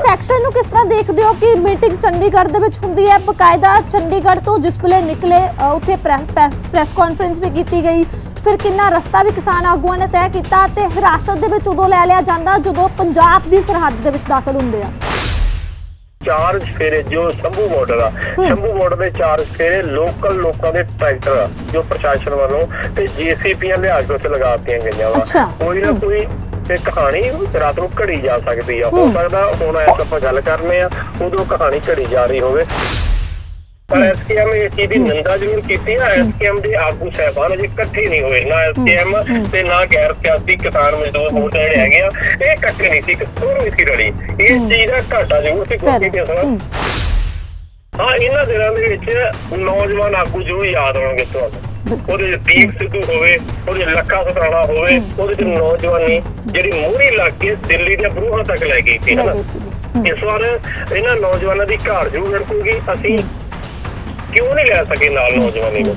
ਇਸ ਐਕਸ਼ਨ ਨੂੰ ਕਿਸ ਤਰ੍ਹਾਂ ਦੇਖਦੇ ਹੋ ਕਿ ਮੀਟਿੰਗ ਚੰਡੀਗੜ੍ਹ ਦੇ ਵਿੱਚ ਹੁੰਦੀ ਹੈ? ਬਕਾਇਦਾ ਚੰਡੀਗੜ੍ਹ ਤੋਂ ਜਿਸ ਵੇਲੇ ਨਿਕਲੇ ਉੱਥੇ ਪ੍ਰੈਸ ਕਾਨਫਰੰਸ ਵੀ ਕੀਤੀ ਗਈ। ਫਿਰ ਕਿੰਨਾ ਰਸਤਾ ਵੀ ਕਿਸਾਨ ਆਗੂਆਂ ਨੇ ਤੈਅ ਕੀਤਾ ਤੇ ਹਿਰਾਸਤ ਦੇ ਵਿੱਚ ਉਦੋਂ ਲੈ ਲਿਆ ਜਾਂਦਾ ਜਦੋਂ ਪੰਜਾਬ ਦੀ ਸਰਹੱਦ ਦੇ ਵਿੱਚ ਦਾਖਲ ਹੁੰਦੇ ਆ। ਚਾਰ ਸਫੇਰੇ ਜੋ ਸ਼ੰਭੂ ਬਾਰਡਰ ਆ। ਸ਼ੰਭੂ ਬਾਰਡਰ ਦੇ ਚਾਰ ਸਫੇਰੇ ਲੋਕਲ ਲੋਕਾਂ ਦੇ ਟਰੈਕਟਰ ਆ ਜੋ ਪ੍ਰਸ਼ਾਸਨ ਵੱਲੋਂ ਤੇ ਜੀਸੀਪੀਆਂ ਲਿਆ ਕੇ ਉੱਥੇ ਲਗਾ ਦਿੱਤੀਆਂ ਗਈਆਂ ਵਾ। ਕੋਈ ਨਾ ਕੋਈ ਤੇ ਕਹਾਣੀ ਰਾਤ ਨੂੰ ਘੜੀ ਜਾ ਸਕਦੀ ਆ। ਹੋ ਸਕਦਾ ਹੁਣ ਐਸ ਆਪਾਂ ਗੱਲ ਕਰਨੇ ਆ ਉਦੋਂ ਕਹਾਣੀ ਘੜੀ ਜਾ ਰਹੀ ਹੋਵੇ। ਪਰ ਐਸਕੇਐਮ ਇਹ ਚੀਜ਼ ਦੀ ਨਿੰਦਾ ਜ਼ਰੂਰ ਕੀਤੀ ਆ। ਐਸਕੇਐਮ ਦੇ ਆਗੂ ਸਹਿਬਾਨ ਅਜੇ ਇਕੱਠੇ ਨਹੀਂ ਹੋਏ ਨਾ ਐਸਕੇਐਮ ਤੇ ਨਾ ਗੈਰ ਸਿਆਸੀ ਕਿਸਾਨ ਮਜ਼ਦੂਰ ਹੋਰ ਜਿਹੜੇ ਹੈਗੇ ਆ ਇਹ ਇਕੱਠੇ ਨਹੀਂ ਸੀ ਕਿਥੋਂ ਨਹੀਂ ਸੀ ਰਲੀ। ਇਸ ਚੀਜ਼ ਦਾ ਘਾਟਾ ਜ਼ਰੂਰ ਸੀ ਕੋਈ ਵੀ ਅਸਰ। ਹਾਂ ਇਹਨਾਂ ਦਿਨਾਂ ਦੇ ਵਿੱਚ ਨੌਜਵਾਨ ਆਗੂ ਜ਼ਰੂਰ ਯਾਦ ਆਉਣਗੇ ਤੁਹਾਨੂੰ। ਉਹਦੇ 'ਚ ਦੀਪ ਸਿੱਧੂ ਹੋਵੇ ਉਹਦੇ ਲੱਖਾ ਸਤਰਾਣਾ ਹੋਵੇ ਉਹਦੇ 'ਚ ਨੌਜਵਾਨੀ ਜਿਹੜੀ ਮੂਹਰੀ ਲੱਗ ਕੇ ਦਿੱਲੀ ਦੀਆਂ ਬਰੂਹਾਂ ਤੱਕ ਲੈ ਗਈ ਸੀ ਹਨਾ? ਇਸ ਵਾਰ ਇਹਨਾਂ ਨੌਜਵਾਨਾਂ ਦੀ ਘਾੜ ਜ਼ਰੂਰ ਲੜਕੂਗੀ ਅਸੀਂ ਕਿਉਂ ਨਹੀਂ ਲੈ ਸਕੇ ਨਾਲ ਨੌਜਵਾਨੀ ਨੂੰ?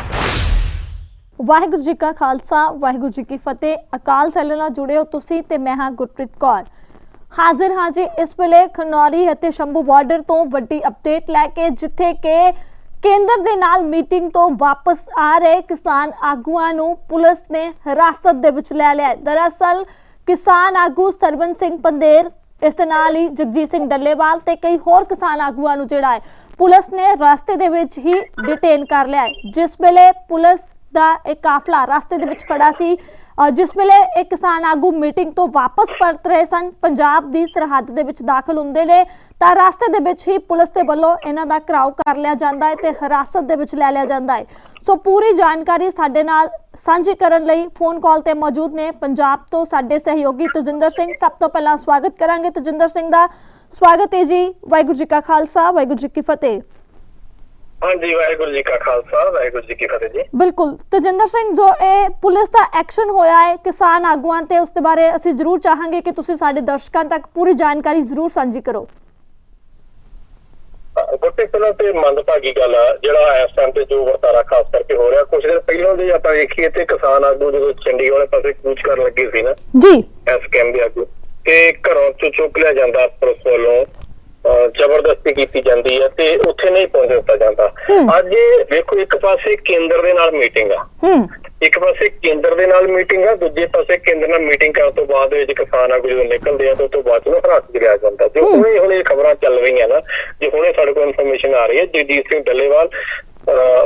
ਵਾਹਿਗੁਰੂ ਜੀ ਕਾ ਖਾਲਸਾ ਵਾਹਿਗੁਰੂ ਜੀ ਕੀ ਫਤਿਹ। ਅਕਾਲ ਸੈਲ ਨਾਲ ਜੁੜੇ ਹੋ ਤੁਸੀਂ ਤੇ ਮੈਂ ਹਾਂ ਗੁਰਪ੍ਰੀਤ ਕੌਰ। ਹਾਜ਼ਰ ਹਾਂ ਜੀ ਇਸ ਵੇਲੇ ਖਨੌਰੀ ਅਤੇ ਸ਼ੰਭੂ ਬਾਰਡਰ ਤੋਂ ਵੱਡੀ ਅਪਡੇਟ ਲੈ ਕੇ ਜਿੱਥੇ ਕਿ ਕੇਂਦਰ ਦੇ ਨਾਲ ਮੀਟਿੰਗ ਤੋਂ ਵਾਪਸ ਆ ਰਹੇ ਕਿਸਾਨ ਆਗੂਆਂ ਨੂੰ ਪੁਲਿਸ ਨੇ ਹਿਰਾਸਤ ਦੇ ਵਿੱਚ ਲੈ ਲਿਆ ਦਰਅਸਲ, ਕਿਸਾਨ ਆਗੂ ਸਰਵਨ ਸਿੰਘ ਪੰਦੇਰ, ਇਸ ਦੇ ਨਾਲ ਹੀ ਜਗਜੀਤ ਸਿੰਘ ਡੱਲੇਵਾਲ ਤੇ ਕਈ ਹੋਰ ਕਿਸਾਨ ਆਗੂਆਂ ਨੂੰ ਜਿਹੜਾ ਹੈ, ਪੁਲਿਸ ਨੇ ਰਸਤੇ ਦੇ ਵਿੱਚ ਹੀ ਡਿਟੇਨ ਕਰ ਲਿਆ ਹੈ। ਜਿਸ ਵੇਲੇ ਪੁਲਿਸ ਦਾ ਇੱਕ ਕਾਫਲਾ ਰਸਤੇ ਦੇ ਵਿੱਚ ਖੜਾ ਸੀ ਜਿਸ ਵੇਲੇ ਇਹ ਕਿਸਾਨ ਆਗੂ ਮੀਟਿੰਗ ਤੋਂ ਵਾਪਸ ਪਰਤ ਰਹੇ ਸਨ, ਪੰਜਾਬ ਦੀ ਸਰਹੱਦ ਦੇ ਵਿੱਚ ਦਾਖਲ ਹੁੰਦੇ ਨੇ, ਤਾਂ ਰਸਤੇ ਦੇ ਵਿੱਚ ਹੀ ਪੁਲਿਸ ਦੇ ਵੱਲੋਂ ਇਹਨਾਂ ਦਾ ਘਰਾਓ ਕਰ ਲਿਆ ਜਾਂਦਾ ਹੈ ਤੇ ਹਿਰਾਸਤ ਦੇ ਵਿੱਚ ਲੈ ਲਿਆ ਜਾਂਦਾ ਹੈ। ਸੋ ਪੂਰੀ ਜਾਣਕਾਰੀ ਸਾਡੇ ਨਾਲ ਸਾਂਝੀ ਕਰਨ ਲਈ ਫੋਨ ਕਾਲ ਤੇ ਮੌਜੂਦ ਨੇ ਪੰਜਾਬ ਤੋਂ ਸਾਡੇ ਸਹਿਯੋਗੀ ਤਜਿੰਦਰ ਸਿੰਘ। ਸਭ ਤੋਂ ਪਹਿਲਾਂ ਸਵਾਗਤ ਕਰਾਂਗੇ ਤਜਿੰਦਰ ਸਿੰਘ ਦਾ। ਸਵਾਗਤ ਹੈ ਜੀ, ਵਾਹਿਗੁਰੂ ਜੀ ਕਾ ਖਾਲਸਾ, ਵਾਹਿਗੁਰੂ ਜੀ ਕੀ ਫਤਿਹ। ਹਾਂਜੀ ਵਾਹਿਗੁਰੂ ਜੀ ਕਾ ਖਾਲਸਾ ਵਾਹਿਗੁਰੂ ਜੀ ਕੀ ਫਤਿਹ ਜੀ। ਬਿਲਕੁਲ। ਤਜਿੰਦਰ ਸਿੰਘ ਜੋ ਇਹ ਪੁਲਿਸ ਦਾ ਐਕਸ਼ਨ ਹੋਇਆ ਹੈ ਕਿਸਾਨ ਆਗੂਆਂ ਤੇ ਉਸ ਦੇ ਬਾਰੇ ਅਸੀਂ ਜ਼ਰੂਰ ਚਾਹਾਂਗੇ ਕਿ ਤੁਸੀਂ ਸਾਡੇ ਦਰਸ਼ਕਾਂ ਤੱਕ ਪੂਰੀ ਜਾਣਕਾਰੀ ਜ਼ਰੂਰ ਸਾਂਝੀ ਕਰੋ। ਗੁੱਟੀ ਪਹਿਲਾਂ ਤੇ ਮੰਦਭਾਗੀ ਗੱਲ ਆ ਜਿਹੜਾ ਇਸ ਟਾਈਮ ਤੇ ਜੋ ਵਰਤਾਰਾ ਖਾਸ ਕਰਕੇ ਹੋ ਰਿਹਾ ਕੁਝ ਦਿਨ ਪਹਿਲਾਂ ਦੇ ਆਪਾਂ ਵੇਖੀਏ ਤੇ ਕਿਸਾਨ ਆਗੂ ਜਦੋਂ ਚੰਡੀਗੜ੍ਹ ਵਾਲੇ ਪਾਸੇ ਕੂਚ ਕਰਨ ਲੱਗੇ ਸੀ ਨਾ ਜੀ। ਐਸ ਕੈਮ ਦੇ ਆਗੂ ਤੇ ਘਰੋਂ ਚੁੱਕ ਲਿਆ ਜਾਂਦਾ ਪੁਲਿਸ ਵੱਲੋਂ। ਜ਼ਬਰਦਸਤੀ ਕੀਤੀ ਜਾਂਦੀ ਹੈ ਤੇ ਉੱਥੇ ਨਹੀਂ ਪਹੁੰਚ ਦਿੱਤਾ ਜਾਂਦਾ। ਅੱਜ ਵੇਖੋ ਇੱਕ ਪਾਸੇ ਕੇਂਦਰ ਦੇ ਨਾਲ ਮੀਟਿੰਗ ਆ ਇੱਕ ਪਾਸੇ ਕੇਂਦਰ ਦੇ ਨਾਲ ਮੀਟਿੰਗ ਆ ਦੂਜੇ ਪਾਸੇ ਕੇਂਦਰ ਨਾਲ ਮੀਟਿੰਗ ਕਰਨ ਤੋਂ ਬਾਅਦ ਵਿੱਚ ਕਿਸਾਨ ਆਗੂ ਜਦੋਂ ਨਿਕਲਦੇ ਆ ਤਾਂ ਉਸ ਤੋਂ ਬਾਅਦ ਨੂੰ ਹਰਾਸ ਗਿਰਿਆ ਜਾਂਦਾ ਜੋ। ਹੁਣੇ ਹੁਣੇ ਖਬਰਾਂ ਚੱਲ ਰਹੀਆਂ ਨਾ ਜੇ ਹੁਣੇ ਸਾਡੇ ਕੋਲ ਇਨਫੋਰਮੇਸ਼ਨ ਆ ਰਹੀ ਹੈ ਜਗਜੀਤ ਸਿੰਘ ਡੱਲੇਵਾਲ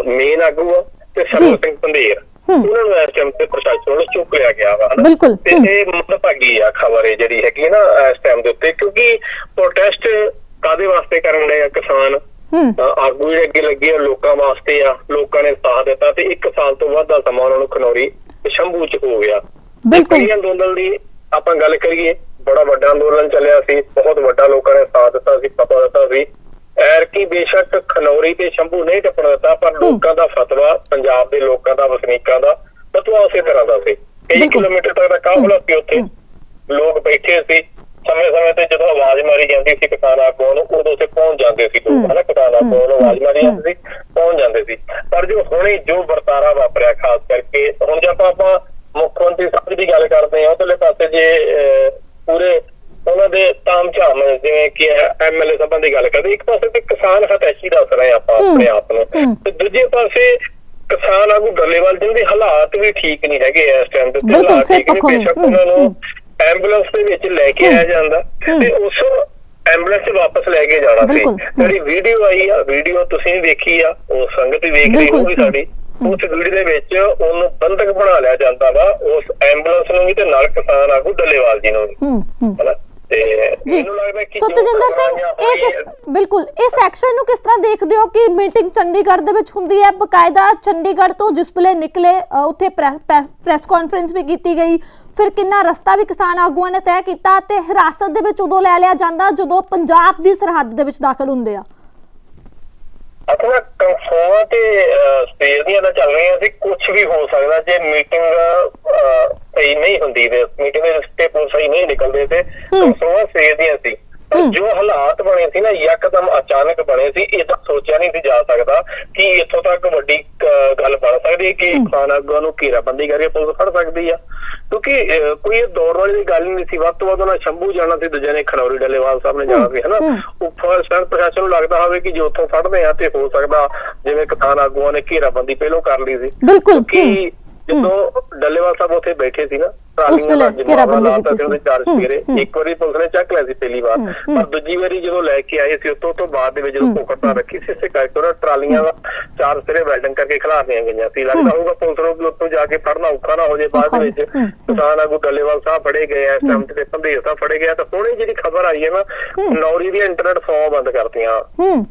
ਮੇਨ ਆਗੂ ਆ ਤੇ ਸਰਵਨ ਜੀ। ਸਿੰਘ ਪੰਧੇਰ ਹੂੰ। ਉਹਨਾਂ ਨੂੰ ਇਸ ਟਾਈਮ ਤੇ ਪ੍ਰਸ਼ਾਸਨ ਵੱਲੋਂ ਚੁੱਕ ਲਿਆ ਗਿਆ ਵਾ ਹਨਾ ਬਿਲਕੁਲ ਤੇ ਇਹ ਮੰਦਭਾਗੀ ਆ ਖਬਰ ਇਹ ਜਿਹੜੀ ਹੈਗੀ ਨਾ ਇਸ ਟਾਈਮ ਦੇ ਉੱਤੇ ਕਿਉਂਕਿ ਪ੍ਰੋਟੈਸਟ ਕਾਦੇ ਵਾਸਤੇ ਕਰਨ ਰਹੇ ਆ ਕਿਸਾਨ? ਆਗੂ ਜਿਹੜੇ ਅੱਗੇ ਲੱਗੇ ਆ ਲੋਕਾਂ ਵਾਸਤੇ ਆ ਲੋਕਾਂ ਨੇ ਸਾਥ ਦਿੱਤਾ ਤੇ 1 ਸਾਲ ਤੋਂ ਵੱਧ ਦਾ ਸਮਾਂ ਉਹਨਾਂ ਨੂੰ ਖਨੌਰੀ ਸ਼ੰਭੂ ਚ ਹੋ ਗਿਆ। ਬਿਲਕੁਲ। ਅੰਦੋਲਨ ਦੀ ਆਪਾਂ ਗੱਲ ਕਰੀਏ ਬੜਾ ਵੱਡਾ ਅੰਦੋਲਨ ਚੱਲਿਆ ਸੀ ਬਹੁਤ ਵੱਡਾ ਲੋਕਾਂ ਨੇ ਸਾਥ ਦਿੱਤਾ ਸੀ ਪਤਾ ਦਿੱਤਾ ਸੀ। ਐਰ ਕੀ ਬੇਸ਼ੱਕ ਖਨੌਰੀ ਤੇ ਸ਼ੰਭੂ ਨਹੀਂ ਟੱਪਣ ਦਿੱਤਾ ਪਰ ਲੋਕਾਂ ਦਾ ਫਤਵਾ ਪੰਜਾਬ ਦੇ ਲੋਕਾਂ ਦਾ ਵਸਨੀਕਾਂ ਦਾ ਫਤਵਾ ਉਸੇ ਤਰ੍ਹਾਂ ਦਾ ਸੀ। ਕਈ ਬਿਲਕੁਲ। ਕਿਲੋਮੀਟਰ ਤੱਕ ਦਾ ਕਾਫਲਾ ਸੀ ਉੱਥੇ। ਲੋਕ ਬੈਠੇ ਸੀ। ਸਮੇਂ ਸਮੇਂ ਤੇ ਜਦੋਂ ਆਵਾਜ਼ ਮਾਰੀ ਜਾਂਦੀ ਸੀ ਕਿਸਾਨ ਆਗੂਆਂ ਨੂੰ ਉਦੋਂ ਤੇ ਪਹੁੰਚ ਜਾਂਦੇ ਸੀ ਲੋਕ? ਹਨਾ ਕਿਸਾਨ ਆਗੂਆਂ ਨੂੰ ਆਵਾਜ਼ ਮਾਰੀ ਜਾਂਦੀ ਸੀ ਪਹੁੰਚ ਜਾਂਦੇ ਸੀ? ਪਰ ਜੋ ਹੁਣੇ ਜੋ ਵਰਤਾਰਾ ਵਾਪਰਿਆ ਖਾਸ ਕਰਕੇ ਹੁਣ ਜੇ ਆਪਾਂ ਆਪਾਂ ਮੁੱਖ ਮੰਤਰੀ ਸਾਹਿਬ ਦੀ ਗੱਲ ਕਰਦੇ ਹਾਂ ਉਧਰਲੇ ਪਾਸੇ ਜੇ ਪੂਰੇ ਉਹਨਾਂ ਦੇ ਤਾਮ ਝਾਮ ਜਿਵੇਂ ਕਿ ਐਮਐਲਏ ਸਾਹਿਬਾਂ ਦੀ ਗੱਲ ਕਰਦੇ ਇੱਕ ਪਾਸੇ ਤੇ ਕਿਸਾਨ ਹਤੈਸ਼ੀ ਦੱਸ ਰਹੇ ਆਪਾਂ ਆਪਣੇ ਆਪ ਨੂੰ। ਤੇ ਦੂਜੇ ਪਾਸੇ ਕਿਸਾਨ ਆਗੂ ਗੱਲੇਵਾਲ ਜਿਹਨਾਂ ਦੇ ਹਾਲਾਤ ਵੀ ਠੀਕ ਨਹੀਂ ਹੈਗੇ ਇਸ ਟਾਈਮ ਦੇ ਹਾਲਾਤ ਠੀਕ ਨਹੀਂ। ਬੇਸ਼ੱਕ ਉਹਨਾਂ ਨੂੰ। ਐਂਬੂਲੈਂਸ ਦੇ ਵਿੱਚ ਲੈ ਕੇ ਆਇਆ ਜਾਂਦਾ। ਤੇ ਉਸ ਐਂਬੂਲੈਂਸ 'ਚ ਵਾਪਸ ਲੈ ਕੇ ਜਾਣਾ ਸੀ। ਜਿਹੜੀ ਵੀਡੀਓ ਆਈ ਆ ਵੀਡੀਓ ਤੁਸੀਂ ਵੀ ਵੇਖੀ ਆ ਉਹ ਸੰਗਤ ਵੀ ਵੇਖ ਰਹੀ ਹੋਊਗੀ। ਸਾਡੀ। ਉਸ ਵੀਡੀਓ ਦੇ ਵਿੱਚ ਉਹਨੂੰ ਬੰਦਕ ਬਣਾ ਲਿਆ ਜਾਂਦਾ ਵਾ ਉਸ ਐਂਬੂਲੈਂਸ ਨੂੰ ਵੀ ਤੇ ਨਾਲ ਕਿਸਾਨ ਆਗੂ ਡੱਲੇਵਾਲ ਜੀ ਨੂੰ ਵੀ। ਹੂੰ ਹੂੰ। ਤੇ ਜੀ। ਮੈਨੂੰ ਲੱਗਦਾ ਕਿ ਸੋ ਜੋ ਤਜਿੰਦਰ ਸਿੰਘ ਇਹ ਕਿਸ ਬਿਲਕੁਲ ਇਸ ਐਕਸ਼ਨ ਨੂੰ ਕਿਸ ਤਰ੍ਹਾਂ ਦੇਖਦੇ ਹੋ ਕਿ ਮੀਟਿੰਗ ਚੰਡੀਗੜ੍ਹ ਦੇ ਵਿੱਚ ਹੁੰਦੀ ਹੈ? ਬਕਾਇਦਾ ਚੰਡੀਗੜ੍ਹ ਤੋਂ ਜਿਸ ਵੇਲੇ ਨਿਕਲੇ ਉੱਥੇ ਪ੍ਰੈਸ ਕਾਨਫਰੰਸ ਵੀ ਕੀਤੀ ਗਈ। ਫਿਰ ਕਿੰਨਾ ਰਸਤਾ ਵੀ ਕਿਸਾਨ ਆਗੂਆਂ ਨੇ ਤੈਅ ਕੀਤਾ ਤੇ ਹਿਰਾਸਤ ਦੇ ਵਿੱਚ ਉਦੋਂ ਲੈ ਲਿਆ ਜਾਂਦਾ ਜਦੋਂ ਪੰਜਾਬ ਦੀ ਸਰਹੱਦ ਦੇ ਵਿੱਚ ਦਾਖਲ ਹੁੰਦੇ ਆ। ਆਪਣਾ ਕੰਫਰਮ ਤੇ ਸਟੇਜ ਦੀਆਂ ਤਾਂ ਚੱਲ ਰਹੀਆਂ ਸੀ ਕੁਝ ਵੀ ਹੋ ਸਕਦਾ ਜੇ ਮੀਟਿੰਗ ਸਹੀ ਨਹੀਂ ਹੁੰਦੀ ਤੇ ਮੀਟਿੰਗ ਦੇ ਰਿਸ਼ਤੇ ਪੂਰ ਸਹੀ ਨਹੀਂ ਨਿਕਲਦੇ ਤੇ। ਕੰਫਰਮ ਸਟੇਜ ਦੀਆਂ ਸੀ। ਜੋ ਹਾਲਾਤ ਬਣੇ ਸੀ ਨਾ ਯਕਦਮ ਅਚਾਨਕ ਬਣੇ ਸੀ ਇਹ ਤਾਂ ਸੋਚਿਆ ਨਹੀਂ ਸੀ ਜਾ ਸਕਦਾ ਕਿ ਇੱਥੋਂ ਤੱਕ ਵੱਡੀ ਗੱਲ ਬਣ ਸਕਦੀ ਹੈ ਕਿ ਖਾਨ ਆਗੂਆਂ ਨੂੰ ਘੇਰਾਬੰਦੀ ਕਰਕੇ ਪੁਲਿਸ ਫੜ ਸਕਦੀ ਆ। ਕਿਉਂਕਿ ਕੋਈ ਇਹ ਦੌੜ ਵਾਲੀ ਗੱਲ ਨਹੀਂ ਸੀ। ਵੱਧ ਤੋਂ ਵੱਧ ਉਹਨਾਂ ਸ਼ੰਭੂ ਜਾਣਾ ਸੀ ਦੂਜੇ ਨੇ ਖਨੌਰੀ ਡੱਲੇਵਾਲ ਸਾਹਿਬ ਨੇ ਜਾਣਾ ਸੀ ਹਨਾ। ਉੱਪਰ ਸ਼ਾਇਦ ਪ੍ਰਸ਼ਾਸਨ ਨੂੰ ਲੱਗਦਾ ਹੋਵੇ ਕਿ ਜੇ ਉੱਥੋਂ ਫੜਦੇ ਆ ਤੇ ਹੋ ਸਕਦਾ ਜਿਵੇਂ ਕਿਸਾਨ ਆਗੂਆਂ ਨੇ ਘੇਰਾਬੰਦੀ ਪਹਿਲਾਂ ਕਰ ਲਈ ਸੀ। ਬਿਲਕੁਲ ਕਿ ਜਦੋਂ ਡੱਲੇਵਾਲ ਸਾਹਿਬ ਉੱਥੇ ਬੈਠੇ ਸੀ ਨਾ ਉਸ ਵੇਲੇ ਘੇਰਾਬੰਦੀ ਕੀਤੀ ਸੀ। ਚਾਰ ਹੂੰ। ਇੱਕ ਵਾਰੀ ਪੁਲਿਸ ਨੇ ਚੱਕ ਲਿਆ ਸੀ ਪਹਿਲੀ ਵਾਰ। ਪਰ ਦੂਜੀ ਵਾਰੀ ਜਦੋਂ ਲੈ ਕੇ ਆਏ ਸੀ ਉਤੋਂ ਤੋਂ ਬਾਅਦ ਦੇ ਵਿੱਚ ਜਦੋਂ ਭੁੱਖਤਾ ਰੱਖੀ ਸੀ ਇਸੇ ਕਰਕੇ ਉਹਨਾਂ ਟਰਾਲੀਆਂ ਦਾ ਚਾਰ ਸਿਰੇ ਵੈਲਡਿੰਗ ਕਰਕੇ ਖਿਲਾਰਨੀਆਂ ਗਈਆਂ ਸੀ। ਲੱਗਦਾ ਹੋਊਗਾ ਪੁਲਿਸ ਨੂੰ ਉੱਤੋਂ ਜਾ ਕੇ ਫੜਨਾ ਔਖਾ ਨਾ ਹੋ ਜੇ ਬਾਅਦ ਵਿੱਚ। ਕਿਸਾਨ ਆਗੂ ਡੱਲੇਵਾਲ ਸਾਹਿਬ ਫੜੇ ਗਏ ਐ ਇਸ ਟਾਈਮ ਤੇ ਪੰਦੇਰ ਸਾਹਿਬ ਫੜੇ ਗਏ ਆ, ਤਾਂ ਹੁਣੇ ਜਿਹੜੀ ਖਬਰ ਆਈ ਹੈ ਨਾ ਨੌਰੀ ਦੀ ਇੰਟਰਨੈਟ ਫੋਨ ਬੰਦ ਕਰਤੀਆਂ।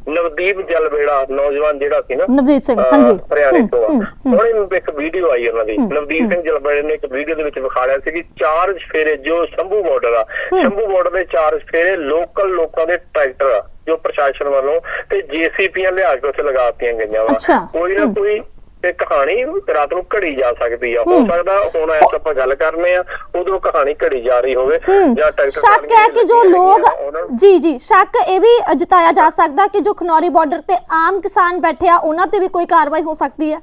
ਨਵਦੀਪ ਜਲਵੇੜਾ ਨੌਜਵਾਨ ਜਿਹੜਾ ਸੀ ਨਾ ਨਵਦੀਪ ਸਿੰਘ ਹਾਂਜੀ। ਹਰਿਆਣੇ ਤੋਂ। ਉਹਨੇ ਇੱਕ ਵੀਡੀਓ ਆਈ ਉਹਨਾਂ ਦੀ। ਨਵਦੀਪ ਸਿੰਘ ਜਲਬੜੇ ਨੇ ਇੱਕ ਵੀਡੀਓ ਦੇ ਵਿੱਚ ਵਿਖਾਇਆ ਸੀ ਕਿ ਚਾਰ ਫੇਰੇ ਜੋ ਸ਼ੰਭੂ ਬਾਰਡਰ ਆ ਸ਼ੰਭੂ ਬਾਰਡਰ ਦੇ ਚਾਰ ਫੇਰੇ ਲੋਕਲ ਲੋਕਾਂ ਦੇ ਟਰੈਕਟਰ ਆ ਜੋ ਪ੍ਰਸ਼ਾਸਨ ਵੱਲੋਂ ਤੇ ਜੀਸੀਪੀਆਂ ਲਿਆ ਕੇ ਉੱਥੇ ਲਗਾਤੀਆਂ ਗਈਆਂ ਵਾ। ਕੋਈ ਨਾ। ਕੋਈ ਤੇ ਕਹਾਣੀ ਰਾਤ ਨੂੰ ਘੜੀ ਜਾ ਸਕਦੀ ਆ। ਹੋ। ਸਕਦਾ ਹੁਣ ਐਸ ਆਪਾਂ ਗੱਲ ਕਰਨੇ ਆ ਉਦੋਂ ਕਹਾਣੀ ਘੜੀ ਜਾ ਰਹੀ ਹੋਵੇ ਜਾਂ ਟਰੈਕਟਰ ਸ਼ੱਕ ਹੈ ਕਿ ਜੋ ਲੋਕ ਜੀ ਜੀ ਸ਼ੱਕ ਇਹ ਵੀ ਜਤਾਇਆ ਜਾ ਸਕਦਾ ਕਿ ਜੋ ਖਨੌਰੀ ਬਾਰਡਰ ਤੇ ਆਮ ਕਿਸਾਨ ਬੈਠੇ ਆ ਉਹਨਾਂ ਤੇ ਵੀ ਕੋਈ ਕਾਰਵਾਈ ਹੋ ਸਕਦੀ ਹੈ?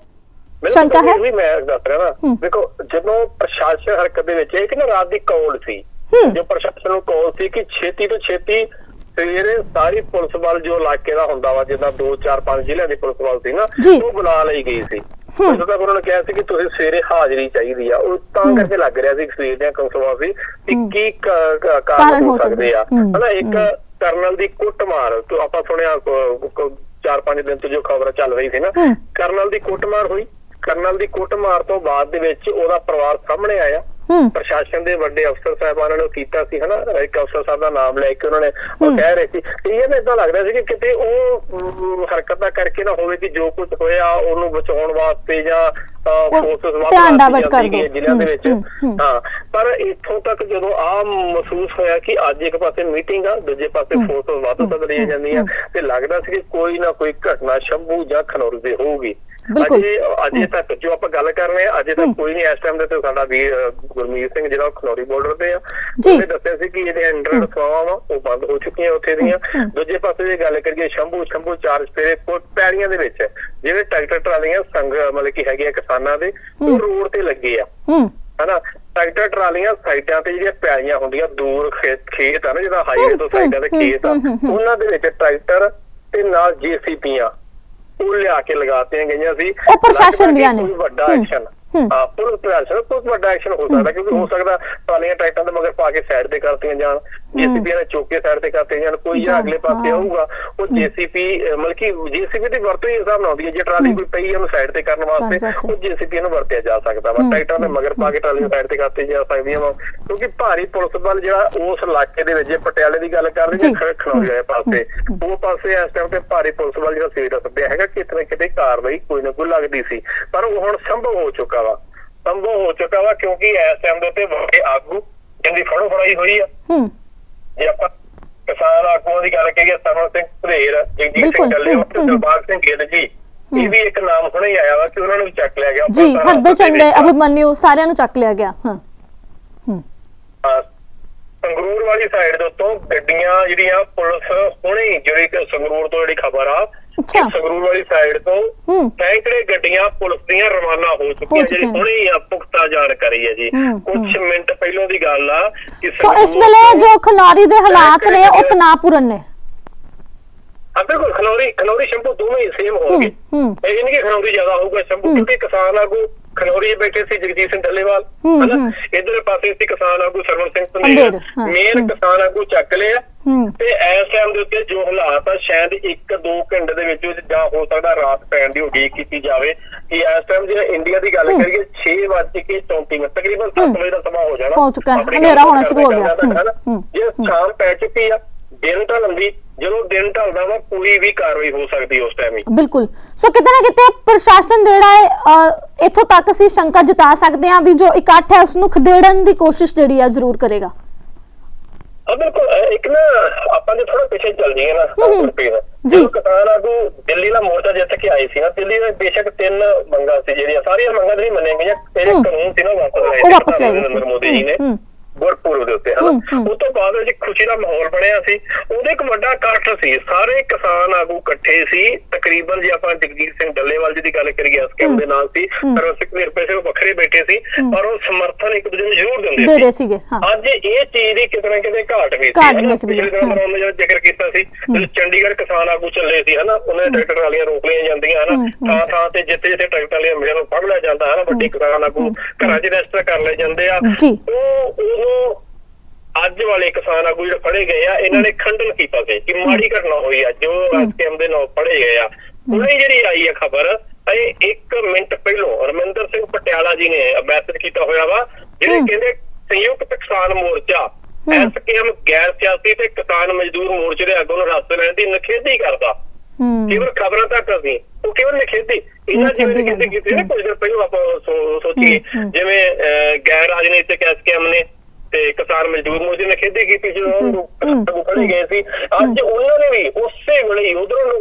ਸ਼ੰਕਾ ਹੈ ਵੀ ਮੈਂ ਦੱਸ ਰਿਹਾ। ਨਾ ਦੇਖੋ ਜਦੋਂ ਪ੍ਰਸ਼ਾਸਨ ਹਰਕਤ ਦੇ ਵਿੱਚ ਇੱਕ ਨਾ ਰਾਤ ਦੀ ਕਾਲ ਸੀ। ਜੋ ਪ੍ਰਸ਼ਾਸਨ ਨੂੰ ਕਾਲ ਸੀ ਕਿ ਛੇਤੀ ਤੋਂ ਛੇਤੀ ਸਵੇਰੇ ਸਾਰੀ ਪੁਲਿਸ ਬਲ ਜੋ ਇਲਾਕੇ ਦਾ ਹੁੰਦਾ ਵਾ ਜਿੱਦਾਂ 2 4 5 ਜ਼ਿਲ੍ਹਿਆਂ ਦੀ ਪੁਲਿਸ ਬਲ ਸੀ ਨਾ। ਉਹ ਬੁਲਾ ਲਈ ਗਈ ਸੀ। ਉਦੋਂ ਤੱਕ ਉਹਨਾਂ ਨੇ ਕਿਹਾ ਸੀ ਕਿ ਤੁਸੀਂ ਸਵੇਰੇ ਹਾਜ਼ਰੀ ਚਾਹੀਦੀ ਆ ਉਹ ਤਾਂ ਕਰਕੇ ਲੱਗ ਰਿਹਾ ਸੀ ਸਵੇਰ ਦੀਆਂ ਕੰਸਵਾ ਸੀ ਕਿ। ਕੀ ਕਾਰਨ ਹੋ ਸਕਦੇ ਆ ਹਨਾ ਇੱਕ ਕਰਨਲ ਦੀ ਕੁੱਟਮਾਰ ਤੋਂ ਆਪਾਂ ਸੁਣਿਆ ਕ- ਕ- ਚਾਰ ਪੰਜ ਦਿਨ ਤੋਂ ਜੋ ਖਬਰ ਚੱਲ ਰਹੀ ਸੀ ਨਾ। ਕਰਨਲ ਦੀ ਕੁੱਟਮਾਰ ਹੋਈ ਕਰਨਲ ਦੀ ਕੁੱਟਮਾਰ ਤੋਂ ਬਾਅਦ ਦੇ ਵਿੱਚ ਉਹਦਾ ਪਰਿਵਾਰ ਸਾਹਮਣੇ ਆਇਆ। ਪ੍ਰਸ਼ਾਸਨ ਦੇ ਵੱਡੇ ਅਫਸਰ ਸਾਹਿਬਾਨਾਂ ਨੇ ਕੀਤਾ ਸੀ ਹਨਾ? ਇੱਕ ਅਫਸਰ ਸਾਹਿਬ ਦਾ ਨਾਮ ਲੈ ਕੇ ਉਹਨਾਂ ਨੇ ਉਹ ਕਹਿ ਰਹੇ ਸੀ। ਤੇ ਇਹ ਮੈਨੂੰ ਇਦਾਂ ਲੱਗਦਾ ਸੀ ਕਿ ਕਿਤੇ ਉਹ ਹਰਕਤਾਂ ਕਰਕੇ ਨਾ ਹੋਵੇ ਕਿ ਜੋ ਕੁਝ ਹੋਇਆ ਉਹਨੂੰ ਬਚਾਉਣ ਵਾਸਤੇ ਜਾਂ ਫੋਰਸਸ ਦਿਓ। ਜ਼ਿਲ੍ਹਿਆਂ ਦੇ ਵਿੱਚ। ਹੂੰ, ਪਰ ਇੱਥੋਂ ਤੱਕ ਜਦੋਂ ਆ ਮਹਿਸੂਸ ਹੋਇਆ ਕਿ ਅੱਜ ਇੱਕ ਪਾਸੇ ਮੀਟਿੰਗ ਆ ਦੂਜੇ ਪਾਸੇ ਫੋਰਸਸ ਵੱਧ ਬਦਲੀਆਂ ਜਾਂਦੀਆਂ ਤੇ ਲੱਗਦਾ ਸੀ ਕਿ ਕੋਈ ਨਾ ਕੋਈ ਘਟਨਾ ਸ਼ੰਭੂ ਜਾਂ ਖਨੌਰ ਦੇ ਹੋਊਗੀ। ਬਿਲਕੁਲ। ਅਜੇ ਅਜੇ ਤੱਕ ਜੋ ਆਪਾਂ ਗੱਲ ਕਰ ਰਹੇ ਆ ਅਜੇ ਤੱਕ ਕੋਈ ਨਹੀਂ ਇਸ ਟਾਈਮ ਦੇ ਤੇ ਸਾਡਾ ਵੀ ਗੁਰਮੀਤ ਸਿੰਘ ਜਿਹੜਾ ਖਨੌਰੀ ਬਾਰਡਰ ਤੇ ਆ। ਉਹਨੇ ਦੱਸਿਆ ਸੀ ਕਿ ਇਹਦੇ ਅੰਡਰ ਵਾ ਉਹ ਬੰਦ ਹੋ ਚੁੱਕੀਆਂ ਉੱਥੇ ਦੀਆਂ। ਦੂਜੇ ਪਾਸੇ ਜੇ ਗੱਲ ਕਰੀਏ ਸ਼ੰਭੂ ਸ਼ੰਭੂ ਚਾਰ ਸਪੇਰੇ ਪੈੜੀਆਂ ਦੇ ਵਿੱਚ ਜਿਹੜੇ ਟਰੈਕਟਰ ਟਰਾਲੀਆਂ ਸੰਗ ਮਤਲਬ ਕਿ ਹੈਗੇ ਆ ਕਿਸਾਨਾਂ ਦੇ ਉਹ ਰੋਡ ਤੇ ਲੱਗੇ ਆ। ਹੂੰ। ਹਨਾ? ਟਰੈਕਟਰ ਟਰਾਲੀਆਂ ਸਾਈਡਾਂ ਤੇ ਜਿਹੜੀਆਂ ਪੈਲੀਆਂ ਹੁੰਦੀਆਂ ਦੂਰ ਖੇਤ ਖੇਤ ਆ ਨਾ ਜਿਹਦਾ ਹਾਈਵੇ ਤੋਂ ਸਾਈਡਾਂ ਤੇ ਖੇਤ ਆ ਉਹਨਾਂ ਦੇ ਵਿੱਚ ਟਰੈਕਟਰ ਤੇ ਨਾਲ ਜੀਸੀਪੀਆਂ। ਉਹ ਲਿਆ ਕੇ ਲਗਾਤੀਆਂ ਗਈਆਂ ਸੀ। ਉਹ ਪ੍ਰਸ਼ਾਸਨ ਦੀਆਂ ਨੇ। ਕੋਈ ਵੱਡਾ ਐਕਸ਼ਨ ਪੁਲਿਸ ਪ੍ਰਸ਼ਾਸਨ ਕੋਈ ਵੱਡਾ ਐਕਸ਼ਨ ਹੋ ਸਕਦਾ ਕਿਉਂਕਿ ਹੋ ਸਕਦਾ ਟਰਾਲੀਆਂ ਟਰੈਕਟਰਾਂ ਦੇ ਮਗਰ ਪਾ ਕੇ ਸਾਈਡ ਤੇ ਕਰਤੀਆਂ ਜਾਣ ਜੀਸੀਪੀ ਨੇ ਚੁੱਕ ਸਾਈਡ ਤੇ ਕਰਤੀਆਂ ਜਾਣ ਕੋਈ ਜਿਹੜਾ ਅਗਲੇ ਪਾਸੇ। ਆਊਗਾ ਉਹ ਜੀਸੀਪੀ ਮਤਲਬ ਕਿ ਜੀਸੀਪੀ ਦੀ ਵਰਤੋਂ ਹੀ ਹਿਸਾਬ ਨਾਲ ਹੁੰਦੀ ਹੈ ਜੇ ਟਰਾਲੀ ਕੋਈ ਪਈ ਹੈ ਉਹਨੂੰ ਸਾਈਡ ਤੇ ਕਰਨ ਵਾਸਤੇ। ਉਹ ਜੀਸੀਪੀ ਨੂੰ ਵਰਤਿਆ ਜਾ ਸਕਦਾ ਵਾ। ਟਰੈਕਟਰਾਂ ਦੇ ਮਗਰ ਪਾ ਕੇ ਟਰਾਲੀਆਂ ਸਾਈਡ ਤੇ ਕਰਤੀ ਜਾ ਸਕਦੀਆਂ ਵਾ। ਕਿਉਂਕਿ ਭਾਰੀ ਪੁਲਿਸ ਬਲ ਜਿਹੜਾ ਉਸ ਇਲਾਕੇ ਦੇ ਵਿੱਚ ਜੇ ਪਟਿਆਲੇ ਦੀ ਗੱਲ ਕਰ ਜੀ। ਲਈ ਜਾਂ ਖਨੌਰੀ ਵਾਲੇ ਪਾਸੇ ਉਹ ਪਾਸੇ ਇਸ ਟਾਈਮ ਤੇ ਭਾਰੀ ਪੁਲਿਸ ਬਲ ਜਿਹੜਾ ਦਾ ਸੱਦਿਆ ਹੈਗਾ ਕਿਤੇ ਨਾ ਕਿਤੇ ਕਾਰਵਾਈ ਕੋਈ ਨਾ ਕੋਈ ਲੱਗਦੀ ਸੀ। ਪਰ ਉਹ ਹੁਣ ਸੰਭਵ ਹੋ ਚੁੱਕਾ ਸੰਭਵ ਹੋ ਚੁੱਕਾ ਵਾ ਕਿਉਂਕਿ ਇਸ ਟਾਈਮ ਦੇ ਉੱਤੇ ਵੱਡੇ ਆਗੂ ਜਿੰਦੀ ਫੜੋ ਫੜਾਈ ਹੋਈ ਆ। ਹੂੰ। ਜੇ ਆਪਾਂ ਕਿਸਾਨ ਆਗੂਆਂ ਦੀ ਗੱਲ ਕਰੀਏ ਸਰਵਨ ਸਿੰਘ ਧਰੇਰ ਜਗਜੀਤ ਸਿੰਘ ਹੂੰ। ਦਿਲਬਾਗ ਸਿੰਘ ਗਿੱਲ ਜੀ ਇਹ ਵੀ ਇੱਕ ਨਾਮ ਹੁਣੇ ਹੀ ਆਇਆ ਵਾ ਕਿ ਉਹਨਾਂ ਨੂੰ ਵੀ ਚੱਕ ਲਿਆ ਗਿਆ। ਜੀ ਹਰਦੇ ਸਾਰਾ ਚੰਡੇ ਦੇ ਵਿੱਚ। ਅਭਿਮਨਿਊ ਸਾਰਿਆਂ ਨੂੰ ਚੱਕ ਲਿਆ ਗਿਆ ਹਾਂ। ਹੂੰ। ਹਾਂ, ਸੰਗਰੂਰ ਵਾਲੀ ਸਾਈਡ ਦੇ ਉੱਤੋਂ ਗੱਡੀਆਂ ਜਿਹੜੀਆਂ ਪੁਲਿਸ ਹੁਣੇ ਜਿਹੜੀ ਸੰਗਰੂਰ ਤੋਂ ਜਿਹੜੀ ਖਬਰ ਆ ਅੱਛਾ। ਸੰਗਰੂਰ ਵਾਲੀ ਸਾਈਡ ਤੋਂ ਸੈਂਕੜੇ ਗੱਡੀਆਂ ਪੁਲਿਸ ਦੀਆਂ ਰਵਾਨਾ ਹੋ ਚੁੱਕੀਆਂ ਜਿਹੜੀ। ਹੁਣੇ ਆ ਪੁਖਤਾ ਜਾਣਕਾਰੀ ਹੈ ਜੀ। ਕੁਝ ਮਿੰਟ ਪਹਿਲਾਂ ਦੀ ਗੱਲ ਆ ਕਿ ਸੋ ਇਸ ਵੇਲੇ ਜੋ ਖਨੌਰੀ ਦੇ ਹਾਲਾਤ ਨੇ ਉਹ ਤਣਾਅਪੂਰਨ ਨੇ। ਹਾਂ ਬਿਲਕੁਲ ਖਨੌਰੀ ਖਨੌਰੀ ਸ਼ੰਭੂ ਦੋਵੇਂ ਸੇਮ ਹੋਣਗੇ। ਇਹ ਨਹੀਂ ਕਿ ਖਨੌਰੀ ਜ਼ਿਆਦਾ ਹੋਊਗਾ ਸ਼ੰਭੂ ਕਿਉਂਕਿ ਕਿਸਾਨ ਆਗੂ ਖਨੌਰੀ ਬੈਠੇ ਸੀ ਜਗਜੀਤ ਸਿੰਘ ਡੱਲੇਵਾਲ ਹਨਾ। ਇਧਰ ਪਾਸੇ ਸੀ ਕਿਸਾਨ ਆਗੂ ਸਰਵਨ ਸਿੰਘ ਹਾਂ, ਮੇਨ। ਕਿਸਾਨ ਆਗੂ ਚੱਕ ਲਿਆ। ਤੇ ਇਸ ਟਾਈਮ ਦੇ ਉੱਤੇ ਜੋ ਹਾਲਾਤ ਆ ਸ਼ਾਇਦ 1-2 ਘੰਟੇ ਦੇ ਵਿੱਚ ਜਾਂ ਹੋ ਸਕਦਾ ਰਾਤ ਪੈਣ ਦੀ ਉਡੀਕ ਕੀਤੀ ਜਾਵੇ। ਕਿ ਇਸ ਟਾਈਮ ਜੇ ਇੰਡੀਆ ਦੀ ਗੱਲ ਕਰੀਏ 6:34 ਮਿੰਟ ਤਕਰੀਬਨ 7 ਵਜੇ ਦਾ ਸਮਾਂ ਹੋ ਜਾਣਾ। ਹੋ ਚੁੱਕਾ ਹੈ, ਹਨੇਰਾ ਹੋਣਾ ਸ਼ੁਰੂ ਹੋ ਗਿਆ। ਜੇ ਸ਼ਾਮ ਪੈ ਚੁੱਕੀ ਆ ਦਿਨ ਢਲਦੀ ਜਦੋਂ ਦਿਨ ਢਲਦਾ ਵਾ ਕੋਈ ਵੀ ਕਾਰਵਾਈ ਹੋ ਸਕਦੀ ਉਸ ਟਾਈਮ ਹੀ ਬਿਲਕੁਲ ਸੋ ਕਿਤੇ ਨਾ ਕਿਤੇ ਪ੍ਰਸ਼ਾਸਨ ਜਿਹੜਾ ਹੈ ਅ, ਇੱਥੋਂ ਤੱਕ ਅਸੀਂ ਸ਼ੰਕਾ ਜਤਾ ਸਕਦੇ ਹਾਂ ਵੀ ਜੋ ਇਕੱਠ ਹੈ ਉਸ ਨੂੰ ਖਦੇੜਨ ਦੀ ਕੋਸ਼ਿਸ਼ ਜਿਹੜੀ ਹੈ ਜ਼ਰੂਰ ਕਰੇਗਾ ਆ ਬਿਲਕੁਲ ਅਹ ਇੱਕ ਨਾ ਆਪਾਂ ਜੇ ਥੋੜਾ ਪਿੱਛੇ ਚੱਲ ਜਾਈਏ ਨਾ ਹੂੰ। ਗੁਰਪ੍ਰੀਤ ਜੀ। ਜਦੋਂ ਕਿਸਾਨ ਆਗੂ ਦਿੱਲੀ ਦਾ ਮੋਰਚਾ ਜਿੱਤ ਕੇ ਆਏ ਸੀ ਨਾ ਦਿੱਲੀ ਦੇ ਬੇਸ਼ੱਕ ਤਿੰਨ ਮੰਗਾਂ ਸੀ ਜਿਹੜੀਆਂ ਸਾਰੀਆਂ ਮੰਗਾਂ ਨਹੀਂ ਮੰਨੀਆਂ ਗਈਆਂ। ਕਾਨੂੰਨ ਸੀ ਨਾ ਵਾਪਸ ਲਏ ਉਹ ਸੀ ਵਾਪਸ ਲੈ ਪ੍ਰਧਾਨ ਗਏ ਸੀ ਨਰਿੰਦਰ ਮੋਦੀ ਜੀ ਨੇ ਹੂੰ ਗੁਰਪੁਰਬ ਦੇ ਉੱਤੇ ਹਨਾ। ਉਸ ਤੋਂ ਬਾਅਦ ਵਿੱਚ ਖੁਸ਼ੀ ਦਾ ਮਾਹੌਲ ਬਣਿਆ ਸੀ। ਉਹਦੇ ਇੱਕ ਵੱਡਾ ਇਕੱਠ ਸੀ। ਸਾਰੇ ਕਿਸਾਨ ਆਗੂ ਇਕੱਠੇ ਸੀ। ਤਕਰੀਬਨ ਜੇ ਆਪਾਂ ਜਗਜੀਤ ਸਿੰਘ ਡੱਲੇਵਾਲ ਜੀ ਦੀ ਗੱਲ ਕਰੀਏ ਐਸਕੇਐਮ ਦੇ ਨਾਲ ਸੀ ਪੈਸੇ ਉਹ ਵੱਖਰੇ ਬੈਠੇ ਸੀ। ਪਰ ਉਹ ਸਮਰਥਨ ਇੱਕ ਦੂਜੇ ਨੂੰ ਜ਼ਰੂਰ ਦੇ ਦਿੰਦੇ ਸੀ। ਰਹੇ ਸੀਗੇ ਹਾਂ। ਅੱਜ ਇਹ ਚੀਜ਼ ਦੀ ਕਿਤੇ ਨਾ ਕਿਤੇ ਘਾਟ ਵੀ ਸੀ ਪਿਛਲੇ ਦਿਨਾਂ ਜਿਹੜਾ ਜ਼ਿਕਰ ਕੀਤਾ ਸੀ ਜਦੋਂ ਚੰਡੀਗੜ੍ਹ ਕਿਸਾਨ ਆਗੂ ਚੱਲੇ ਸੀ ਹਨਾ? ਉਹਨਾਂ ਦੇ ਟਰੈਕਟਰ ਵਾਲੀਆਂ ਰੋਕ ਲਈਆਂ ਜਾਂਦੀਆਂ ਹਨਾ। ਥਾਂ ਥਾਂ ਤੇ ਜਿੱਥੇ ਜਿੱਥੇ ਟਰੈਕਟਰ ਵਾਲੀਆਂ ਮਿਲਿਆ ਨੂੰ ਫੜ ਲਿਆ ਜਾਂਦਾ ਹਨਾ? ਵੱਡੇ ਕਿਸਾਨ ਆਗੂ ਘਰਾਂ 'ਚ ਰਜਿਸਟਰ ਕਰ ਲਏ ਜਾਂਦੇ ਆ। ਉਹ ਉਦੋਂ ਅੱਜ ਵਾਲੇ ਕਿਸਾਨ ਆਗੂ ਜਿਹੜੇ ਫੜੇ ਗਏ ਆ ਇਹਨਾਂ ਨੇ ਖੰਡਨ ਕੀਤਾ ਸੀ ਕਿ ਮਾੜੀ ਘਟਨਾ ਹੋਈ ਆ ਜੋ ਐਸਕੇਐਮ ਦੇ ਨਾਲ ਫੜੇ ਗਏ ਆ ਹੁਣੇ ਜਿਹੜੀ ਆਈ ਹੈ ਖਬਰ ਇਹ 1 ਮਿੰਟ ਪਹਿਲੋਂ ਰਮਿੰਦਰ ਸਿੰਘ ਪਟਿਆਲਾ ਜੀ ਨੇ ਮੈਸੇਜ ਕੀਤਾ ਹੋਇਆ ਵਾ ਜਿਹੜੇ। ਕਹਿੰਦੇ ਸੰਯੁਕਤ ਕਿਸਾਨ ਮੋਰਚਾ। ਐਸਕੇਐਮ ਗੈਰ ਸਿਆਸੀ ਤੇ ਕਿਸਾਨ ਮਜ਼ਦੂਰ ਮੋਰਚੇ ਦੇ ਆਗੂ ਨੂੰ ਰਸਤੇ ਲੈਣ ਦੀ ਨਖੇਦੀ ਕਰਦਾ ਕੇਵਲ ਖਬਰਾਂ ਤੱਕ ਅਸੀਂ ਉਹ ਕੇਵਲ ਨਖੇਦੀ ਇਹਨਾਂ ਜਿਵੇਂ। ਕਿਸੇ ਕੀਤੀ ਨਾ ਕੁਝ ਦਿਨ ਪਹਿਲਾਂ ਆਪਾਂ ਸੋ- ਸੋਚੀਏ ਹੂੰ, ਹੂੰ। ਜਿਵੇਂ ਗੈਰ ਰਾਜਨੀਤਿਕ ਐਸਕੇਐਮ ਨੇ ਤੇ ਕਿਸਾਨ ਮਜ਼ਦੂਰ ਮੋਰਚੇ ਨੇ ਖੇਦੀ ਕੀਤੀ ਜਦੋਂ ਉਹ ਫੜੇ ਗਏ ਸੀ। ਅੱਜ ਉਹਨਾਂ ਨੇ ਵੀ ਉਸੇ ਵੇਲੇ ਉਧਰੋਂ ਨੂੰ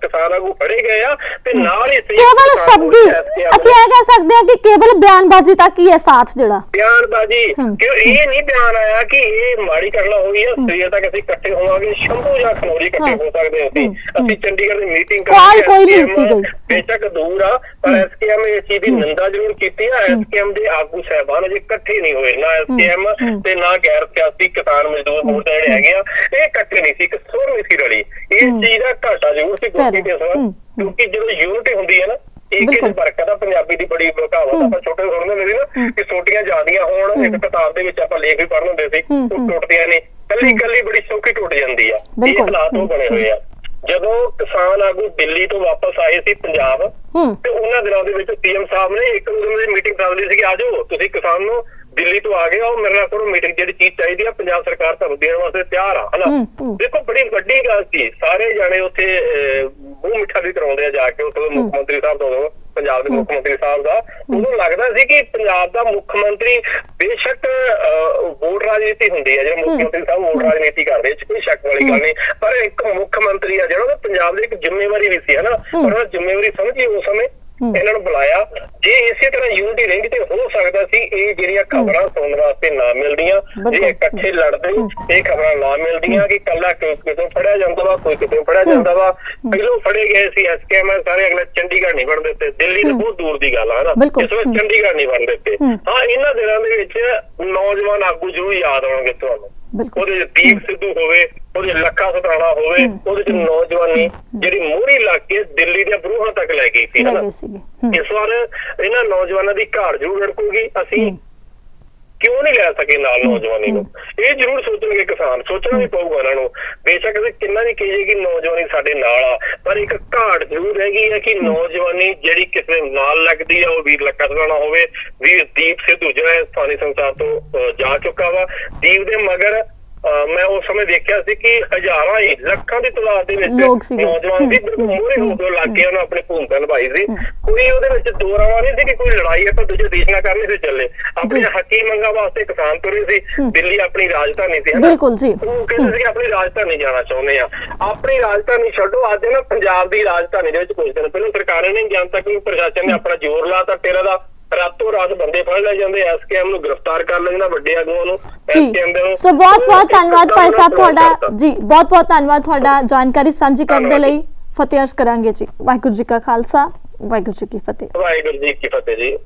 ਕਿਸਾਨ ਆਗੂ ਫੜੇ ਗਏ ਆ ਤੇ ਨਾਲ ਹੀ ਕੇਵਲ ਸ਼ਬਦੀ ਅਸੀਂ ਇਹ ਕਹਿ ਸਕਦੇ ਹਾਂ ਕਿ ਕੇਵਲ ਬਿਆਨਬਾਜ਼ੀ ਤੱਕ ਹੀ ਹੈ ਸਾਥ ਜਿਹੜਾ। ਬਿਆਨਬਾਜ਼ੀ। ਕਿ ਇਹ ਨਹੀਂ ਬਿਆਨ ਆਇਆ ਕਿ ਇਹ ਮਾੜੀ ਘਟਨਾ ਹੋਈ ਹੈ ਸਵੇਰ ਤੱਕ ਅਸੀਂ ਇਕੱਠੇ ਹੋਵਾਂਗੇ ਸ਼ੰਭੂ ਜਾਂ ਖਨੌਰੀ ਇਕੱਠੇ ਹਾਂ। ਸਕਦੇ ਹਾਂ ਅਸੀਂ। ਅਸੀਂ ਚੰਡੀਗੜ੍ਹ ਦੀ ਮੀਟਿੰਗ ਕਾਲ ਕੋਈ ਨਹੀਂ ਦਿੱਤੀ ਗਈ। ਬੇਸ਼ੱਕ ਦੂਰ ਆ ਪਰ ਐਸਕੇਐਮ ਇਸ ਚੀਜ਼ ਦੀ ਨਿੰਦਾ ਜ਼ਰੂਰ ਕੀਤੀ ਆ ਐਸਕੇਐਮ ਦੇ ਆਗੂ ਸਹਿਬਾਨ ਅਜੇ ਇਕੱਠੇ ਨਹੀਂ ਹੋਏ ਨਾ ਐਸਕੇਐਮ। ਤੇ ਨਾ ਗੈਰ ਸਿਆਸੀ ਕਿਸਾਨ ਮਜ਼ਦੂਰ ਮੋਰਚਾ ਜਿਹੜੇ ਹੈਗੇ ਆ ਇਹ ਇਕੱਠੇ ਨਹੀਂ ਸੀ ਇੱਕ ਸੁਰ ਨਹੀਂ ਸੀ ਰਲੀ ਇਸ। ਚੀਜ਼ ਦਾ ਘਾਟਾ ਜ਼ਰੂਰ ਸੀ ਦੇ ਅਸਰ ਹਮ, ਹਮ। ਕਿਉਂਕਿ ਜਦੋਂ ਯੂਨਿਟੀ ਹੁੰਦੀ ਹੈ ਨਾ ਇੱਕ। ਇੱਕ ਬਰਕਤ ਆ ਪੰਜਾਬੀ ਦੀ ਬੜੀ ਕਹਾਵਤ ਆਪਾਂ ਛੋਟੇ ਹੁੰਦੇ ਮੇਰੀ ਨਾ ਹਮ। ਕਿ ਛੋਟੀਆਂ ਜਾਂਦੀਆਂ ਹੋਣ ਇੱਕ ਕਿਤਾਬ ਦੇ ਵਿੱਚ ਆਪਾਂ ਲੇਖ ਵੀ ਪੜ੍ਹਨ ਹੁੰਦੇ ਸੀ ਉਹ। ਟੁੱਟਦੀਆਂ ਨੇ ਕੱਲੀ ਕੱਲੀ ਬੜੀ ਸੌਖੀ ਟੁੱਟ ਜਾਂਦੀ ਆ ਇਹ। ਹਾਲਾਤ ਉਹ ਬਣੇ ਹੋਏ ਆ ਜਦੋਂ ਕਿਸਾਨ ਆਗੂ ਦਿੱਲੀ ਤੋਂ ਵਾਪਸ ਆਏ ਸੀ ਪੰਜਾਬ ਤੇ ਉਹਨਾਂ ਦਿਨਾਂ ਦੇ ਵਿੱਚ ਸੀਐਮ ਸਾਹਿਬ ਨੇ ਇੱਕ ਦੂਜੇ ਦੀ ਮੀਟਿੰਗ ਕਰ ਲਈ ਸੀ ਕਿ ਆਜੋ ਤੁਸੀਂ ਕਿਸਾਨ ਨੂੰ ਦਿੱਲੀ ਤੋਂ ਆ ਗਏ ਹੋ ਮੇਰੇ ਨਾਲ ਕਰੋ ਮੀਟਿੰਗ ਜਿਹੜੀ ਚੀਜ਼ ਚਾਹੀਦੀ ਆ ਪੰਜਾਬ ਸਰਕਾਰ ਤੁਹਾਨੂੰ ਦੇਣ ਵਾਸਤੇ ਤਿਆਰ ਆ ਹਨਾ। ਦੇਖੋ ਬੜੀ ਵੱਡੀ ਗੱਲ ਸੀ। ਸਾਰੇ ਜਾਣੇ ਉੱਥੇ ਮੂੰਹ ਮਿੱਠਾ ਵੀ ਕਰਾਉਂਦੇ ਆ ਜਾ ਕੇ ਉੱਥੇ ਮੁੱਖ ਮੰਤਰੀ ਸਾਹਿਬ ਤੋਂ ਪੰਜਾਬ ਦੇ ਮੁੱਖ ਮੰਤਰੀ ਸਾਹਿਬ ਦਾ। ਉਹਨੂੰ ਲੱਗਦਾ ਸੀ ਕਿ ਪੰਜਾਬ ਦਾ ਮੁੱਖ ਮੰਤਰੀ ਬੇਸ਼ੱਕ ਵੋਟ ਰਾਜਨੀਤੀ ਹੁੰਦੀ ਹੈ ਜਿਹੜਾ ਮੁੱਖ। ਮੰਤਰੀ ਸਾਹਿਬ ਵੋਟ ਰਾਜਨੀਤੀ ਕਰਦੇ ਇਹ 'ਚ ਕੋਈ ਸ਼ੱਕ ਵਾਲੀ ਗੱਲ ਨਹੀਂ। ਪਰ ਇੱਕ ਮੁੱਖ ਮੰਤਰੀ ਆ ਜਿਹੜਾ ਉਹ ਪੰਜਾਬ ਦੀ ਇੱਕ ਜ਼ਿੰਮੇਵਾਰੀ ਵੀ ਸੀ ਹਨਾ। ਪਰ ਉਹ ਜ਼ਿੰਮੇਵਾਰੀ ਸਮਝੀ ਉਸ ਸਮੇਂ। ਇਹਨਾਂ ਨੂੰ ਬੁਲਾਇਆ। ਜੇ ਇਸੇ ਤਰ੍ਹਾਂ ਯੂਨਿਟੀ ਰਹਿੰਦੀ ਤੇ ਹੋ ਸਕਦਾ ਸੀ ਇਹ ਜਿਹੜੀਆਂ ਖਬਰਾਂ ਸੁਣਨ ਵਾਸਤੇ ਨਾ ਮਿਲਦੀਆਂ। ਜੇ ਇਕੱਠੇ ਲੜਦੇ। ਇਹ ਖਬਰਾਂ ਨਾ ਮਿਲਦੀਆਂ ਕਿ ਕੱਲਾ ਕਿਤੋਂ ਫੜਿਆ ਜਾਂਦਾ ਵਾ ਕੋਈ ਕਿਤੋਂ ਫੜਿਆ ਜਾਂਦਾ ਵਾ। ਪਹਿਲੋਂ ਫੜੇ ਗਏ ਸੀ ਐਸਕੇਐਮ ਸਾਰੇ ਅਗਲੇ ਚੰਡੀਗੜ੍ਹ ਨਹੀਂ ਵੜ ਦਿੱਤੇ ਦਿੱਲੀ ਤੋਂ ਬਹੁਤ ਦੂਰ ਦੀ ਗੱਲ ਆ ਨਾ। ਇਸ ਵਿੱਚ। ਚੰਡੀਗੜ੍ਹ ਨਹੀਂ ਵੜ ਦਿੱਤੇ ਹੂੰ। ਇਹਨਾਂ ਦਿਨਾਂ ਦੇ ਵਿੱਚ ਨੌਜਵਾਨ ਆਗੂ ਜ਼ਰੂਰ ਯਾਦ ਆਉਣਗੇ ਤੁਹਾਨੂੰ। ਉਹਦੇ ਦੀਪ ਸਿੱਧੂ ਹੋਵੇ ਉਹਦੇ ਲੱਖਾ ਸਤਰਾਣਾ ਹੋਵੇ। ਉਹਦੇ ਚ ਨੌਜਵਾਨੀ ਜਿਹੜੀ ਮੋਹਰੀ ਲੱਗ ਕੇ ਦਿੱਲੀ ਦੇ ਬਰੂਹਾਂ ਤੱਕ ਲੈ ਗਈ ਸੀ ਲੈ ਹਨਾ? ਇਸ ਵਾਰ ਇਹਨਾਂ ਨੌਜਵਾਨਾਂ ਦੀ ਘਾੜ ਜ਼ਰੂਰ ਰੜਕੂਗੀ ਅਸੀਂ। ਕਿਉਂ ਨਹੀਂ ਲੈ ਸਕੇ ਨਾਲ ਨੌਜਵਾਨੀ ਨੂੰ? ਇਹ ਜ਼ਰੂਰ ਸੋਚਣਗੇ ਕਿਸਾਨ ਸੋਚਣਾ ਵੀ ਪਊਗਾ ਇਹਨਾਂ ਨੂੰ। ਬੇਸ਼ੱਕ ਅਸੀਂ ਕਿੰਨਾ ਵੀ ਕਹੀਏ ਕਿ ਨੌਜਵਾਨੀ ਸਾਡੇ ਨਾਲ ਆ ਪਰ ਇੱਕ ਘਾਟ ਜ਼ਰੂਰ ਹੈਗੀ ਹੈ ਕਿ ਨੌਜਵਾਨੀ ਜਿਹੜੀ ਕਿਸੇ ਨਾਲ ਲੱਗਦੀ ਆ ਉਹ ਵੀਰ ਲੱਕਾ ਸਰਾਣਾ ਹੋਵੇ ਵੀਰ ਦੀਪ ਸਿੱਧੂ ਜਿਹੜਾ ਸਥਾਨੀ ਸੰਸਾਰ ਤੋਂ ਜਾ ਚੁੱਕਾ ਵਾ। ਦੀਪ ਦੇ ਮਗਰ ਮੈਂ ਉਸ ਸਮੇਂ ਦੇਖਿਆ ਸੀ ਕਿ ਹਜ਼ਾਰਾਂ ਹੀ ਲੱਖਾਂ ਦੀ ਤਾਦਾਦ ਦੇ ਵਿੱਚ। ਨੌਜਵਾਨ ਹੂੰ, ਬਿਲਕੁਲ ਹੂੰ, ਕੇ ਲੱਗ ਕੇ ਉਹਨਾਂ ਆਪਣੀ ਭੂਮਿਕਾ ਨਿਭਾਈ ਸੀ। ਕੋਈ ਉਹਦੇ ਵਿੱਚ ਦੋ ਰਾਵਾਂ ਨਹੀਂ ਸੀ ਕਿ ਕੋਈ ਲੜਾਈ ਆਪਾਂ ਦੂਜੇ ਦੇਸ਼ ਨਾਲ ਕਰਨੀ ਸੀ ਚੱਲੇ। ਆਪਣੀਆਂ ਹੱਕੀ ਮੰਗਾਂ ਵਾਸਤੇ ਕਿਸਾਨ ਤੁਰੇ ਸੀ। ਦਿੱਲੀ ਆਪਣੀ ਰਾਜਧਾਨੀ ਸੀ ਬਿਲਕੁਲ ਜੀ। ਉਹ ਕਹਿੰਦੇ ਸੀ ਕਿ ਆਪਣੀ ਰਾਜਧਾਨੀ ਜਾਣਾ ਚਾਹੁੰਦੇ ਆ। ਆਪਣੀ ਰਾਜਧਾਨੀ ਛੱਡੋ ਅੱਜ ਨਾ ਪੰਜਾਬ ਦੀ ਰਾਜਧਾਨੀ ਦੇ ਵਿੱਚ ਕੁਝ ਦਿਨ ਪਹਿਲਾਂ ਸਰਕਾਰਾਂ ਨੇ ਜਨਤਾ ਕਿ ਪ੍ਰਸ਼ਾਸਨ ਨੇ ਆਪਣਾ ਜ਼ੋਰ ਲਾਤਾ ਤੇਰਾ ਦਾ। ਰਾਤੋਂ ਰਾਤ ਬੰਦੇ ਫੜ ਲੈ ਜਾਂਦੇ ਐਸਕੇਐਮ ਨੂੰ ਗ੍ਰਿਫਤਾਰ ਕਰ ਲੈਂਦਾ ਵੱਡੇ ਆਗੂਆਂ ਨੂੰ SKM ਦੇ ਨੂੰ। ਸੋ ਬਹੁਤ ਬਹੁਤ ਧੰਨਵਾਦ ਭਾਈ ਸਾਹਿਬ ਤੁਹਾਡਾ। ਜੀ ਬਹੁਤ ਬਹੁਤ ਧੰਨਵਾਦ ਤੁਹਾਡਾ ਜਾਣਕਾਰੀ ਸਾਂਝੀ ਕਰਨ ਦੇ ਲਈ ਫਤਿਹ ਅਰਜ਼ ਕਰਾਂਗੇ ਜੀ ਵਾਹਿਗੁਰੂ ਜੀ ਕਾ ਖਾਲਸਾ ਵਾਹਿਗੁਰੂ ਜੀ ਕੀ ਫਤਿਹ ਵਾਹਿਗੁਰੂ ਜੀ ਕੀ ਫਤਿਹ ਜੀ